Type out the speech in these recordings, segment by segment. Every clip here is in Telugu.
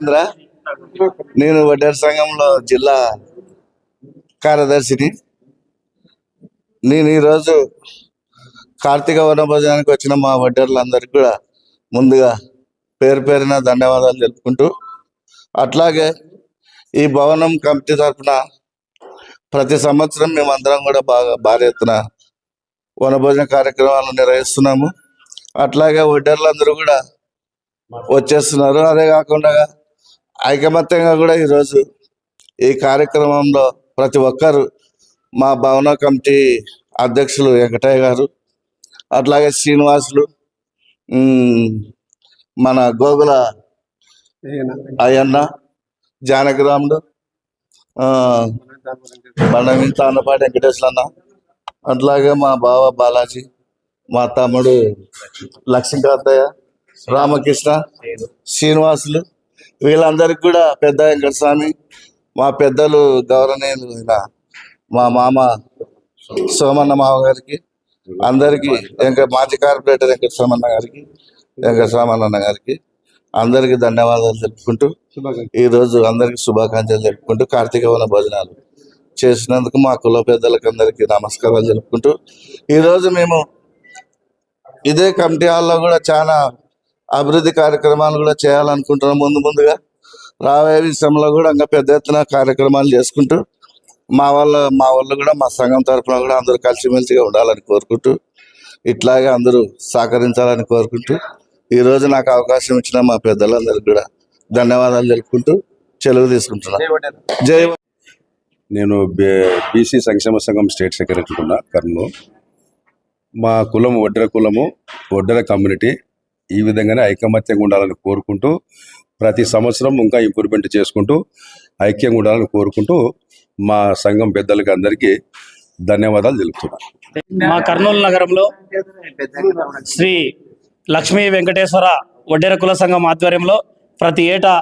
చంద్ర నేను వడ్డేరు సంఘంలో జిల్లా కార్యదర్శిని. నేను ఈరోజు కార్తీక వనభోజనానికి వచ్చిన మా వడ్డర్లందరికీ కూడా ముందుగా పేరు పేరున ధన్యవాదాలు తెలుపుకుంటూ అట్లాగే ఈ భవనం కమిటీ తరఫున ప్రతి సంవత్సరం మేమందరం కూడా బాగా భారీ ఎత్తున వనభోజన కార్యక్రమాలు నిర్వహిస్తున్నాము. అట్లాగే వడ్డర్లందరూ కూడా వచ్చేస్తున్నారు. అదే కాకుండా ఐకమత్యంగా కూడా ఈరోజు ఈ కార్యక్రమంలో ప్రతి ఒక్కరు మా భవన కమిటీ అధ్యక్షులు వెంకటయ్య గారు అట్లాగే శ్రీనివాసులు మన గోగుల అయ్యన్న జానకిరాముడు ఆ, బండమి తానపాటి వెంకటేశ్వర అన్న అట్లాగే మా బావ బాలాజీ మా తమ్ముడు లక్ష్మీకాంతయ్య రామకృష్ణ శ్రీనివాసులు వీళ్ళందరికీ కూడా పెద్ద వెంకటస్వామి మా పెద్దలు గౌరవనీయులు మా మామ సోమన్న మామ గారికి అందరికీ ఇంకా మాజీ కార్పొరేటర్ వెంకట సోమన్న గారికి వెంకట సోమన్న గారికి అందరికీ ధన్యవాదాలు తెలుపుకుంటూ ఈ రోజు అందరికీ శుభాకాంక్షలు తెలుపుకుంటూ కార్తీకవన భోజనాలు చేసినందుకు మా కుల పెద్దలకు అందరికీ నమస్కారాలు తెలుపుకుంటూ ఈరోజు మేము ఇదే కమిటీ హాల్లో కూడా చాలా అభివృద్ధి కార్యక్రమాలు కూడా చేయాలనుకుంటున్నాం ముందు ముందుగా. రాబోయే విషయంలో కూడా ఇంకా పెద్ద ఎత్తున కార్యక్రమాలు చేసుకుంటూ మా వాళ్ళ మా వాళ్ళు కూడా మా సంఘం తరఫున కూడా అందరూ కలిసిమెలిసిగా ఉండాలని కోరుకుంటూ ఇట్లాగే అందరూ సహకరించాలని కోరుకుంటూ ఈరోజు నాకు అవకాశం ఇచ్చిన మా పెద్దలందరికీ కూడా ధన్యవాదాలు తెలుపుకుంటూ చెలుగు తీసుకుంటున్నాను జై నేను బీసీ సంక్షేమ సంఘం స్టేట్ సెక్రటరీ ఉన్నా కర్నూలు. మా కులం ఒడ్డెర కులము ఒడ్డెర కమ్యూనిటీ ఈ విధంగానే ఐకమత్యంగా ఉండాలని కోరుకుంటూ ప్రతి సంవత్సరం ఇంకా ఇంప్రూవ్మెంట్ చేసుకుంటూ ఐక్యంగా ఉండాలని కోరుకుంటూ మా సంఘం పెద్దలకి అందరికీ ధన్యవాదాలు తెలుపుతున్నాను. మా కర్నూలు నగరంలో శ్రీ లక్ష్మీ వెంకటేశ్వర వడ్డెర కుల సంఘం ఆధ్వర్యంలో ప్రతి ఏటా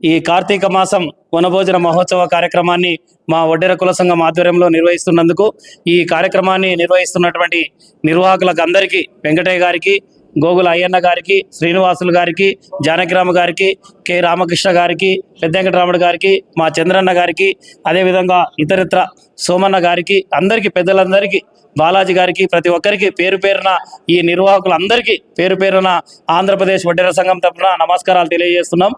ఈ కార్తీక మాసం వనభోజన మహోత్సవ కార్యక్రమాన్ని మా వడ్డెర కుల సంఘం ఆధ్వర్యంలో నిర్వహిస్తున్నందుకు ఈ కార్యక్రమాన్ని నిర్వహిస్తున్నటువంటి నిర్వాహకులకు అందరికీ వెంకటయ్య గారికి గోగుల అయ్యన్న గారికి శ్రీనివాసులు గారికి జానకిరామ గారికి కె రామకృష్ణ గారికి పెద్దెంకటరాముడు గారికి మా చంద్రన్న గారికి అదేవిధంగా ఇతరిత్ర సోమన్న గారికి అందరికీ పెద్దలందరికీ బాలాజీ గారికి ప్రతి ఒక్కరికి పేరు పేరున ఈ నిర్వాహకులందరికీ పేరు పేరున ఆంధ్రప్రదేశ్ వడ్డీర సంఘం తరఫున నమస్కారాలు తెలియజేస్తున్నాం.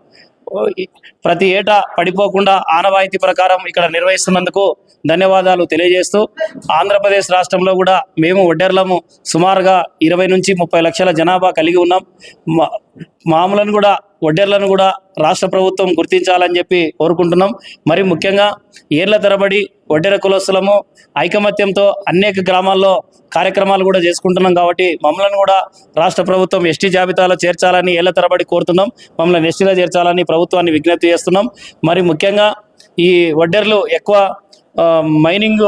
ప్రతి ఏటా పడిపోకుండా ఆనవాయితీ ప్రకారం ఇక్కడ నిర్వహిస్తున్నందుకు ధన్యవాదాలు తెలియజేస్తూ ఆంధ్రప్రదేశ్ రాష్ట్రంలో కూడా మేము వడ్డెర్లము సుమారుగా ఇరవై నుంచి ముప్పై లక్షల జనాభా కలిగి ఉన్నాం. మా- మామూలను కూడా వడ్డెర్లను కూడా రాష్ట్ర ప్రభుత్వం గుర్తించాలని చెప్పి కోరుకుంటున్నాం. మరి ముఖ్యంగా ఏళ్ళ తరబడి వడ్డెర కులస్తులము ఐకమత్యంతో అనేక గ్రామాల్లో కార్యక్రమాలు కూడా చేసుకుంటున్నాం కాబట్టి మమ్మల్ని కూడా రాష్ట్ర ప్రభుత్వం ఎస్టీ జాబితాలో చేర్చాలని ఏళ్ళ తరబడి కోరుతున్నాం. మమ్మల్ని ఎస్టీలో చేర్చాలని ప్రభుత్వాన్ని విజ్ఞప్తి చేస్తున్నాం. మరి ముఖ్యంగా ఈ వడ్డెర్లు ఎక్కువ మైనింగ్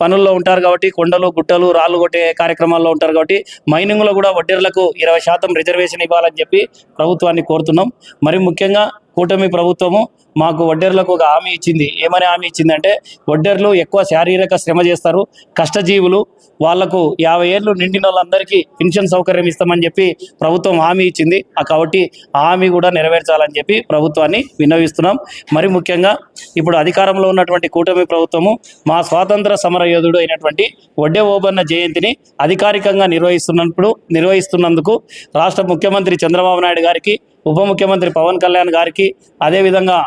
పనుల్లో ఉంటారు కాబట్టి కొండలు గుట్టలు రాళ్ళు కొట్టే కార్యక్రమాల్లో ఉంటారు కాబట్టి మైనింగ్లో కూడా వడ్డీర్లకు ఇరవై శాతం రిజర్వేషన్ ఇవ్వాలని చెప్పి ప్రభుత్వాన్ని కోరుతున్నాం. మరి ముఖ్యంగా కూటమి ప్రభుత్వము మాకు వడ్డెర్లకు ఒక హామీ ఇచ్చింది. ఏమని హామీ ఇచ్చిందంటే వడ్డెర్లు ఎక్కువ శారీరక శ్రమ చేస్తారు. కష్టజీవులు వాళ్ళకు యాభై ఏళ్ళు నిండిన వాళ్ళందరికీ పెన్షన్ సౌకర్యం ఇస్తామని చెప్పి ప్రభుత్వం హామీ ఇచ్చింది. ఆ కాబట్టి ఆ హామీ కూడా నెరవేర్చాలని చెప్పి ప్రభుత్వాన్ని విన్నవిస్తున్నాం. మరి ముఖ్యంగా ఇప్పుడు అధికారంలో ఉన్నటువంటి కూటమి ప్రభుత్వము మా స్వాతంత్ర సమర యోధుడు అయినటువంటి వడ్డే ఓబన్న జయంతిని అధికారికంగా నిర్వహిస్తున్నప్పుడు నిర్వహిస్తున్నందుకు రాష్ట్ర ముఖ్యమంత్రి చంద్రబాబు నాయుడు గారికి ఉప ముఖ్యమంత్రి పవన్ కళ్యాణ్ గారికి అదేవిధంగా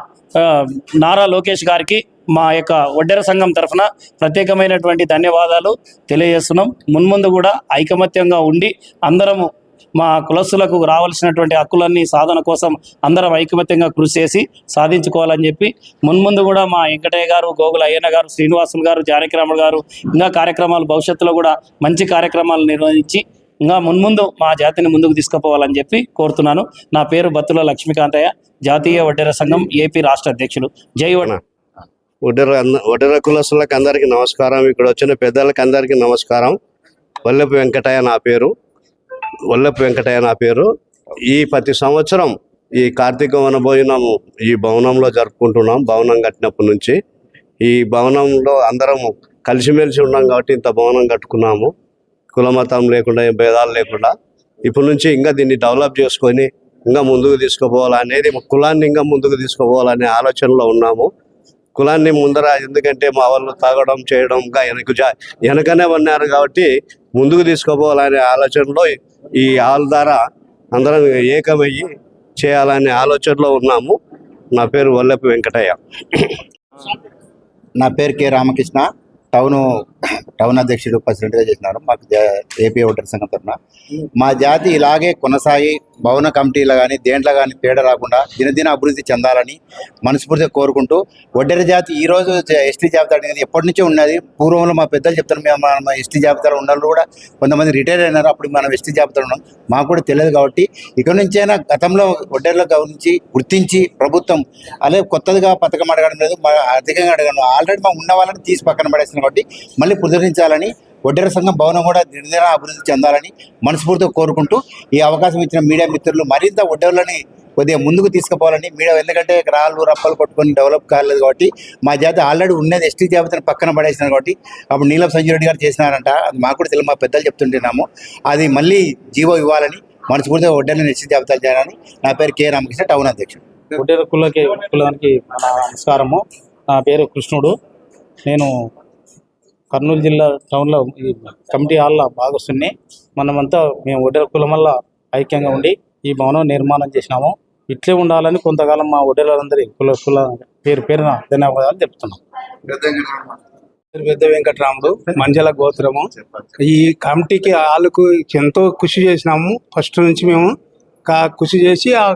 నారా లోకేష్ గారికి మా యొక్క వడ్డెర సంఘం తరఫున ప్రత్యేకమైనటువంటి ధన్యవాదాలు తెలియజేస్తున్నాం. మున్ముందు కూడా ఐకమత్యంగా ఉండి అందరము మా కులస్తులకు రావాల్సినటువంటి హక్కులన్నీ సాధన కోసం అందరం ఐకమత్యంగా కృషి చేసి సాధించుకోవాలని చెప్పి మున్ముందు కూడా మా వెంకటయ్య గారు గోగుల అయ్యన్న గారు శ్రీనివాసులు గారు జానకిరాముడు గారు ఇంకా కార్యక్రమాలు భవిష్యత్తులో కూడా మంచి కార్యక్రమాలు నిర్వహించి ఇంకా మున్ముందు మా జాతిని ముందుకు తీసుకుపోవాలని చెప్పి కోరుతున్నాను. నా పేరు బత్తుల లక్ష్మీకాంతయ్య జాతీయ వడ్డెర సంఘం ఏపీ రాష్ట్ర అధ్యక్షులు. జై వడ్డ వడ్డెర వడ్డెర కులస్తులకు అందరికీ నమస్కారం. ఇక్కడ వచ్చిన పెద్దలకు అందరికీ నమస్కారం. వల్లపు వెంకటయ్య నా పేరు. వల్లపు వెంకటయ్య నా పేరు. ఈ ప్రతి సంవత్సరం ఈ కార్తీక వన భోజనము ఈ భవనంలో జరుపుకుంటున్నాం భవనం కట్టినప్పటి నుంచి. ఈ భవనంలో అందరము కలిసిమెలిసి ఉన్నాం కాబట్టి ఇంత భవనం కట్టుకున్నాము. కులమతం లేకుండా భేదాలు లేకుండా ఇప్పటి నుంచి ఇంకా దీన్ని డెవలప్ చేసుకొని ఇంకా ముందుకు తీసుకుపోవాలనేది మా కులాన్ని ఇంకా ముందుకు తీసుకుపోవాలనే ఆలోచనలో ఉన్నాము. కులాన్ని ముందర ఎందుకంటే మా వాళ్ళు తాగడం చేయడం ఇంకా వెనక జా వెనకనే ఉన్నారు కాబట్టి ముందుకు తీసుకుపోవాలనే ఆలోచనలో ఈ హాల్ ద్వారా అందరం ఏకమయ్యి చేయాలనే ఆలోచనలో ఉన్నాము. నా పేరు వల్లపు వెంకటయ్య. నా పేరు కె రామకృష్ణ. టౌన్ టౌన్ అధ్యక్షుడు ప్రెసిడెంట్గా చేసినారు. మాకు ఏపీ ఓటర్ సంఘం తరఫున. మా జాతి ఇలాగే కొనసాగి భవన కమిటీలో కానీ దేంట్లో కానీ తేడా రాకుండా దినదిన అభివృద్ధి చెందాలని మనస్ఫూర్తిగా కోరుకుంటూ ఒడ్డెర జాతి ఈ రోజు ఎస్టీ జాబితా అనేది ఎప్పటి నుంచో ఉన్నది. పూర్వంలో మా పెద్దలు చెప్తారు మేము మన- ఎస్టీ జాబితాలో ఉన్న కూడా కొంతమంది రిటైర్ అయినారు. అప్పుడు మనం ఎస్టీ జాబితాలో ఉన్నాం. మాకు కూడా తెలియదు కాబట్టి ఇక నుంచైనా గతంలో ఒడ్డెర్ల గమనించి గుర్తించి ప్రభుత్వం అలాగే కొత్తదిగా పథకం అడగడం లేదు. మా అధికంగా అడగడం ఆల్రెడీ మా ఉన్న వాళ్ళని తీసి పక్కన పడేస్తున్నాం కాబట్టి మళ్ళీ ప్రదర్శించాలని ఒడ్డెర సంఘం భవనం కూడా దినదిన అభివృద్ధి చెందాలని మనస్ఫూర్తిగా కోరుకుంటూ ఈ అవకాశం ఇచ్చిన మీడియా మిత్రులు మరింత ఒడ్డెర్లని కొద్దిగా ముందుకు తీసుకుపోవాలని మీడియా ఎందుకంటే రాళ్ళు రప్పలు కొట్టుకొని డెవలప్ కాలేదు కాబట్టి మా జాతి ఆల్రెడీ ఉన్నది ఎస్టీ జాబితాను పక్కన పడేసినారు కాబట్టి అప్పుడు నీలం సంజయ్ రెడ్డి గారు చేసినారంట. అది మాకు కూడా తెలియదు మా పెద్దలు చెప్తుంటున్నాము. అది మళ్ళీ జీవో ఇవ్వాలని మనస్ఫూర్తిగా ఒడ్డెర్లని ఎస్టీ జాబితాలు చేయాలని నా పేరు కే. రామకృష్ణ టౌన్ అధ్యక్షుడు. ఒడ్డేరు కులకి కులానికి మన నమస్కారము. నా పేరు కృష్ణుడు. నేను కర్నూలు జిల్లా టౌన్లో ఈ కమిటీ హాల్లో భాగస్తుని మనమంతా మేము ఒడ్డేరు కులం వల్ల ఐక్యంగా ఉండి ఈ భవనం నిర్మాణం చేసినాము. ఇట్లే ఉండాలని కొంతకాలం మా ఒడ్డెలందరి కుల కుల పేరు పేరున ధన్యవాదాలు చెప్తున్నాం. పెద్ద వెంకటరాముడు మంజల గోత్రము. ఈ కమిటీకి హాల్కు ఎంతో కృషి చేసినాము. ఫస్ట్ నుంచి మేము కా- కృషి చేసి ఆ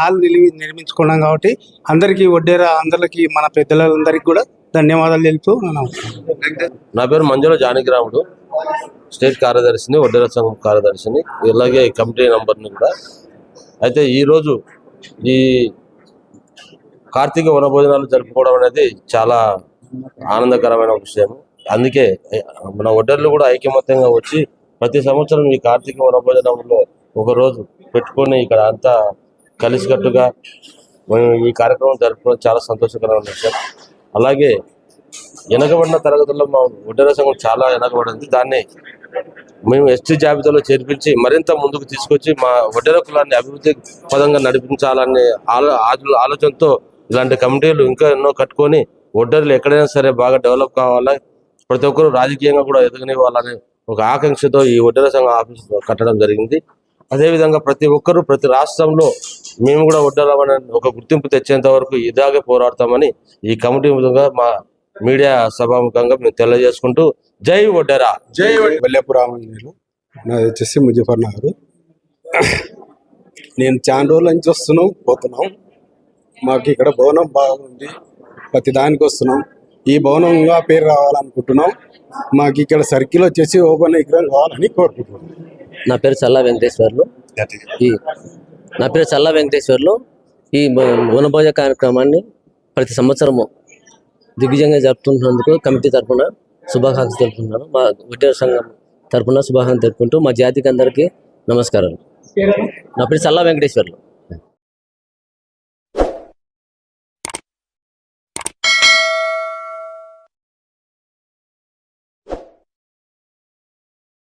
హాల్ నిలివి నిర్మించుకున్నాం కాబట్టి అందరికీ వడ్డేరా అందరికి మన పెద్దలందరికీ కూడా ధన్యవాదాలు తెలుపుతూ నా పేరు మంజుల జానకిరాముడు. స్టేట్ కార్యదర్శిని వడ్డేర సంఘం కార్యదర్శిని. ఇలాగే కమిటీ నంబర్ని కూడా. అయితే ఈరోజు ఈ కార్తీక వనభోజనాలు జరుపుకోవడం అనేది చాలా ఆనందకరమైన విషయం. అందుకే మన ఒడ్డర్లు కూడా ఐకమత్యంగా వచ్చి ప్రతి సంవత్సరం ఈ కార్తీక వనభోజనంలో ఒక రోజు పెట్టుకొని ఇక్కడ అంతా కలిసికట్టుగా మేము ఈ కార్యక్రమం జరుపుకోవడం చాలా సంతోషకరమైన విషయం. అలాగే వెనకబడిన తరగతుల్లో మా ఉడ్డర సంఘం చాలా వెనకబడింది దాన్ని మేము ఎస్టీ జాబితాలో చేర్పించి మరింత ముందుకు తీసుకొచ్చి మా ఒడ్డెర కులాన్ని అభివృద్ధి పదంగా నడిపించాలనే ఆలో ఆలోచనతో ఇలాంటి కమిటీలు ఇంకా ఎన్నో కట్టుకొని ఒడ్డర్లు ఎక్కడైనా సరే బాగా డెవలప్ కావాలా ప్రతి ఒక్కరు రాజకీయంగా కూడా ఎదగనివ్వాలనే ఒక ఆకాంక్షతో ఈ ఒడ్డెర సంఘం ఆఫీస్ కట్టడం జరిగింది. అదేవిధంగా ప్రతి ఒక్కరూ ప్రతి రాష్ట్రంలో మేము కూడా ఒడ్డరమనే ఒక గుర్తింపు తెచ్చేంత వరకు ఇలాగే పోరాడతామని ఈ కమిటీ విధంగా మా మీడియా సభాముఖంగా మేము తెలియజేసుకుంటూ జై ఒడ్డెరా జై వల్లెపురామని నాది వచ్చేసి ముజఫర్ నగర్. నేను చాలా రోజుల నుంచి వస్తున్నాం పోతున్నాం. మాకు ఇక్కడ భవనం బాగుంది ప్రతి దానికి వస్తున్నాం. ఈ భవనం ఇంకా పేరు రావాలనుకుంటున్నాం. మాకు ఇక్కడ సర్కిల్ వచ్చేసి ఓపెన్ విగ్రహం కావాలని కోరుకుంటున్నాం. నా పేరు చల్లా వెంకటేశ్వర్లు. ఈ నా పేరు చల్లా వెంకటేశ్వర్లు. ఈ వనభోజ కార్యక్రమాన్ని ప్రతి సంవత్సరము దిగ్విజయంగా జరుపుతున్నందుకు కమిటీ తరఫున శుభాకాంక్షలు తెలుపుతున్నాను. మా విద్యార్థి సంఘం తరఫున శుభాకాంక్షలు తెలుపుకుంటూ మా జాతికి అందరికీ నమస్కారాలు. నా పేరు చల్లా వెంకటేశ్వర్లు.